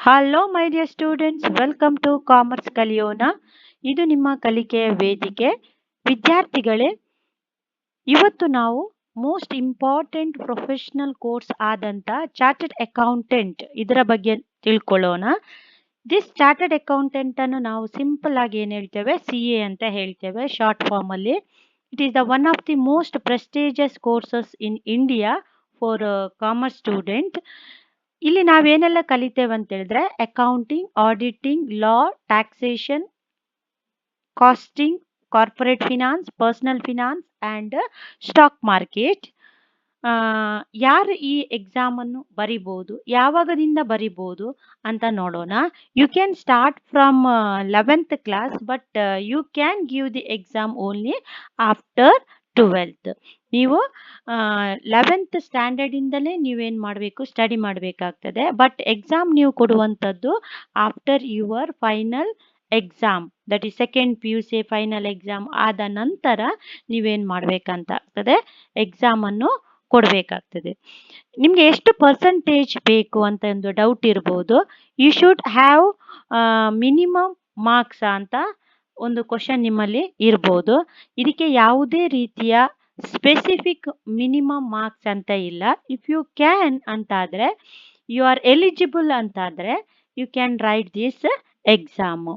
Hello my dear students welcome to commerce ಕಲಿಯೋಣ ಇದು ನಿಮ್ಮ ಕಲಿಕೆಯ ವೇದಿಕೆ. ವಿದ್ಯಾರ್ಥಿಗಳೇ, ಇವತ್ತು ನಾವು ಮೋಸ್ಟ್ ಇಂಪಾರ್ಟೆಂಟ್ ಪ್ರೊಫೆಷನಲ್ ಕೋರ್ಸ್ ಆದಂತ ಚಾರ್ಟೆಡ್ ಅಕೌಂಟೆಂಟ್ ಇದರ ಬಗ್ಗೆ ತಿಳ್ಕೊಳ್ಳೋಣ. ದಿಸ್ ಚಾರ್ಟೆಡ್ ಅಕೌಂಟೆಂಟ್ ಅನ್ನು ನಾವು ಸಿಂಪಲ್ ಆಗಿ ಏನು ಹೇಳ್ತೇವೆ? ಸಿ ಎ ಅಂತ ಹೇಳ್ತೇವೆ ಶಾರ್ಟ್ ಫಾರ್ಮ್ ಅಲ್ಲಿ. It is the one of the most prestigious courses in India for commerce student ಇಲ್ಲಿ ನಾವೇನೆಲ್ಲ ಕಲಿತೇವೆ ಅಂತ ಹೇಳಿದ್ರೆ accounting auditing law taxation costing corporate finance personal finance and stock market ಯಾರು ಈ ಎಕ್ಸಾಮ್ ಅನ್ನು ಬರಿಬೋದು, ಯಾವಾಗದಿಂದ ಬರಿಬೋದು ಅಂತ ನೋಡೋಣ. You can start from eleventh class but you can give the exam only after twelfth ನೀವು ಲೆವೆಂತ್ ಸ್ಟ್ಯಾಂಡರ್ಡಿಂದಲೇ ನೀವೇನು ಮಾಡಬೇಕು ಸ್ಟಡಿ ಮಾಡಬೇಕಾಗ್ತದೆ. ಬಟ್ ಎಕ್ಸಾಮ್ ನೀವು ಕೊಡುವಂಥದ್ದು after your final exam that is second P U C final exam ಆದ ನಂತರ ನೀವೇನು ಮಾಡಬೇಕಂತ ಆಗ್ತದೆ ಎಕ್ಸಾಮನ್ನು ಕೊಡಬೇಕಾಗ್ತದೆ. ನಿಮಗೆ ಎಷ್ಟು ಪರ್ಸಂಟೇಜ್ ಬೇಕು ಅಂತ ಒಂದು ಡೌಟ್ ಇರ್ಬೋದು. You should have minimum marks ಅಂತ ಒಂದು ಕ್ವಶನ್ ನಿಮ್ಮಲ್ಲಿ ಇರ್ಬೋದು. ಇದಕ್ಕೆ ಯಾವುದೇ ರೀತಿಯ ಸ್ಪೆಸಿಫಿಕ್ ಮಿನಿಮಮ್ ಮಾರ್ಕ್ಸ್ ಅಂತ ಇಲ್ಲ. ಇಫ್ ಯು ಕ್ಯಾನ್ ಅಂತಾದರೆ ಯು ಆರ್ ಎಲಿಜಿಬಲ್ ಅಂತಾದರೆ you can write this exam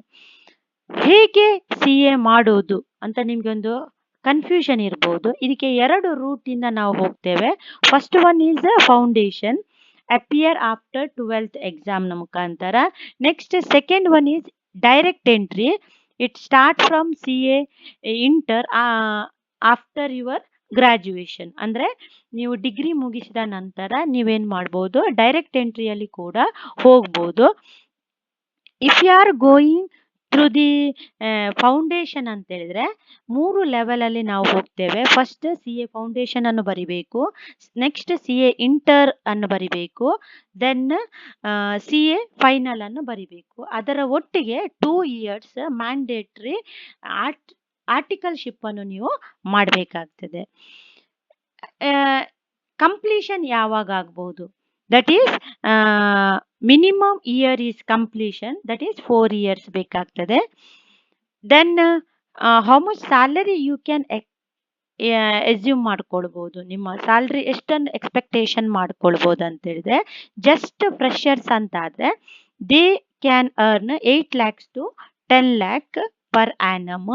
ಹೇಗೆ ಸಿ ಎ ಮಾಡೋದು ಅಂತ ನಿಮಗೊಂದು ಕನ್ಫ್ಯೂಷನ್ ಇರ್ಬೋದು. ಇದಕ್ಕೆ ಎರಡು ರೂಟಿಂದ ನಾವು ಹೋಗ್ತೇವೆ. First one is foundation appear after twelfth ಎಕ್ಸಾಮ್ನ ಮುಖಾಂತರ. Next second one is direct entry start from C A inter after your graduation ಅಂದರೆ ನೀವು ಡಿಗ್ರಿ ಮುಗಿಸಿದ ನಂತರ ನೀವೇನು ಮಾಡ್ಬೋದು? ಡೈರೆಕ್ಟ್ ಎಂಟ್ರಿಯಲ್ಲಿ ಕೂಡ ಹೋಗ್ಬೋದು. If you are going through the foundation ಅಂತ ಹೇಳಿದ್ರೆ ಮೂರು ಲೆವೆಲಲ್ಲಿ ನಾವು ಹೋಗ್ತೇವೆ. ಫಸ್ಟ್ ಸಿ ಎ ಫೌಂಡೇಶನ್ ಅನ್ನು ಬರಿಬೇಕು. ನೆಕ್ಸ್ಟ್ ಸಿ ಎ ಇಂಟರ್ ಅನ್ನು ಬರಿಬೇಕು. ದೆನ್ ಸಿ ಎ ಫೈನಲ್ ಅನ್ನು ಬರಿಬೇಕು. ಅದರ ಒಟ್ಟಿಗೆ two years mandatory art articleship ಅನ್ನು ನೀವು ಮಾಡಬೇಕಾಗ್ತದೆ. ಕಂಪ್ಲೀಷನ್ ಯಾವಾಗ ಆಗ್ಬೋದು? That is minimum year is completion that is four years ಬೇಕಾಗ್ತದೆ. Then how much salary you can assume ಮಾಡ್ಕೊಳ್ಬೋದು. ನಿಮ್ಮ ಸ್ಯಾಲ್ರಿ ಎಷ್ಟನ್ನು ಎಕ್ಸ್ಪೆಕ್ಟೇಷನ್ ಮಾಡ್ಕೊಳ್ಬೋದು ಅಂತ ಹೇಳಿದ್ರೆ ಜಸ್ಟ್ ಫ್ರೆಷರ್ಸ್ ಅಂತ ಆದರೆ they can earn eight lakhs to ten lakh per annum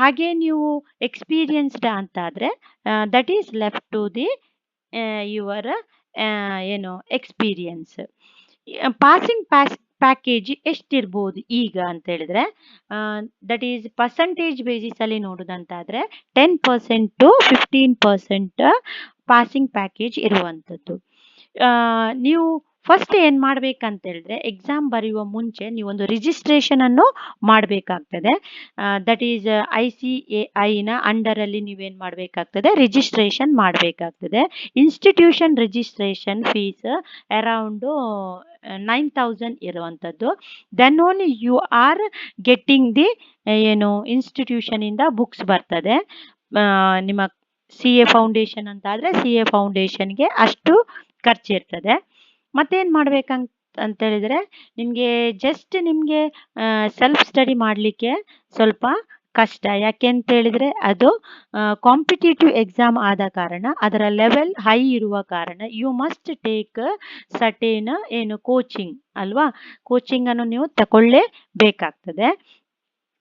ಹಾಗೆ ನೀವು ಎಕ್ಸ್ಪೀರಿಯನ್ಸ್ಡ್ ಅಂತಾದರೆ that is left to the your ಏನು ಎಕ್ಸ್ಪೀರಿಯನ್ಸ್ ಪಾಸಿಂಗ್ ಪ್ಯಾಸ್ ಪ್ಯಾಕೇಜ್ ಎಷ್ಟಿರ್ಬೋದು ಈಗ ಅಂತ ಹೇಳಿದ್ರೆ ದಟ್ ಈಸ್ ಬೇಸಿಸ್ ಅಲ್ಲಿ ನೋಡೋದಂತಾದರೆ ten percent to fifteen percent passing package ಇರುವಂಥದ್ದು ನೀವು ಫಸ್ಟ್ ಏನು ಮಾಡಬೇಕಂತ ಹೇಳಿದ್ರೆ ಎಕ್ಸಾಮ್ ಬರೆಯುವ ಮುಂಚೆ ನೀವೊಂದು ರಿಜಿಸ್ಟ್ರೇಷನ್ ಅನ್ನು ಮಾಡಬೇಕಾಗ್ತದೆ. That is I C A ಐನ ಅಂಡರಲ್ಲಿ ನೀವೇನು ಮಾಡಬೇಕಾಗ್ತದೆ? ರಿಜಿಸ್ಟ್ರೇಷನ್ ಮಾಡಬೇಕಾಗ್ತದೆ. Institution registration fees around nine thousand ಇರುವಂಥದ್ದು. Then only you are getting the ಏನು ಇನ್ಸ್ಟಿಟ್ಯೂಷನಿಂದ ಬುಕ್ಸ್ ಬರ್ತದೆ. ನಿಮ್ಮ ಸಿ ಎ ಫೌಂಡೇಶನ್ ಅಂತ ಆದರೆ ಸಿ ಎ ಫೌಂಡೇಶನ್ಗೆ ಅಷ್ಟು ಖರ್ಚಿರ್ತದೆ. ಮತ್ತೇನು ಮಾಡ್ಬೇಕಂತ, ಅಂತ ಹೇಳಿದರೆ ನಿಮಗೆ ಜಸ್ಟ್ ನಿಮಗೆ ಸೆಲ್ಫ್ ಸ್ಟಡಿ ಮಾಡಲಿಕ್ಕೆ ಸ್ವಲ್ಪ ಕಷ್ಟ. ಯಾಕೆ ಅಂತ ಹೇಳಿದರೆ ಅದು ಕಾಂಪಿಟೇಟಿವ್ ಎಕ್ಸಾಮ್ ಆದ ಕಾರಣ, ಅದರ ಲೆವೆಲ್ ಹೈ ಇರುವ ಕಾರಣ ಯು ಮಸ್ಟ್ ಟೇಕ್ ಸಟೇನ್ ಏನು ಕೋಚಿಂಗ್ ಅಲ್ವಾ? ಕೋಚಿಂಗನ್ನು ನೀವು ತಗೊಳ್ಳೇಬೇಕಾಗ್ತದೆ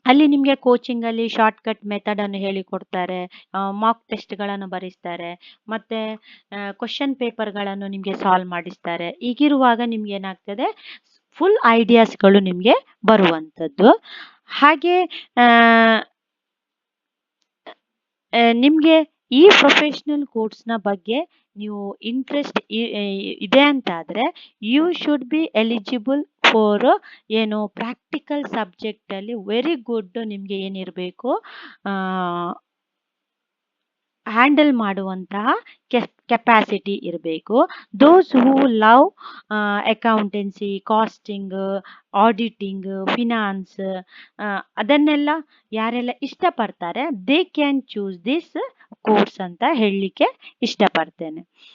ಅಲ್ಲಿ ನಿಮಗೆ ಕೋಚಿಂಗಲ್ಲಿ ಶಾರ್ಟ್ಕಟ್ ಮೆಥಡನ್ನು ಹೇಳಿಕೊಡ್ತಾರೆ ಮಾಕ್ ಟೆಸ್ಟ್ಗಳನ್ನು ಬರೆಸ್ತಾರೆ, ಮತ್ತು ಕ್ವಶನ್ ಪೇಪರ್ಗಳನ್ನು ನಿಮಗೆ ಸಾಲ್ವ್ ಮಾಡಿಸ್ತಾರೆ. ಈಗಿರುವಾಗ ನಿಮ್ಗೆ ಏನಾಗ್ತದೆ? ಫುಲ್ ಐಡಿಯಾಸ್ಗಳು ನಿಮಗೆ ಬರುವಂಥದ್ದು. ಹಾಗೆ ನಿಮಗೆ ಈ ಪ್ರೊಫೆಷ್ನಲ್ ಕೋರ್ಸ್ನ ಬಗ್ಗೆ ನೀವು ಇಂಟ್ರೆಸ್ಟ್ ಇದೆ ಅಂತ ಆದರೆ you should be eligible for ಏನು ಪ್ರಾಕ್ಟಿಕಲ್ ಸಬ್ಜೆಕ್ಟಲ್ಲಿ ವೆರಿ ಗುಡ್ ನಿಮಗೆ ಏನಿರಬೇಕು ಹ್ಯಾಂಡಲ್ ಮಾಡುವಂತಹ ಕೆಪಾಸಿಟಿ ಇರಬೇಕು. Those who love accountancy costing auditing finance ಅದನ್ನೆಲ್ಲ ಯಾರೆಲ್ಲ ಇಷ್ಟಪಡ್ತಾರೆ they can choose this course ಅಂತ ಹೇಳಲಿಕ್ಕೆ ಇಷ್ಟಪಡ್ತೇನೆ.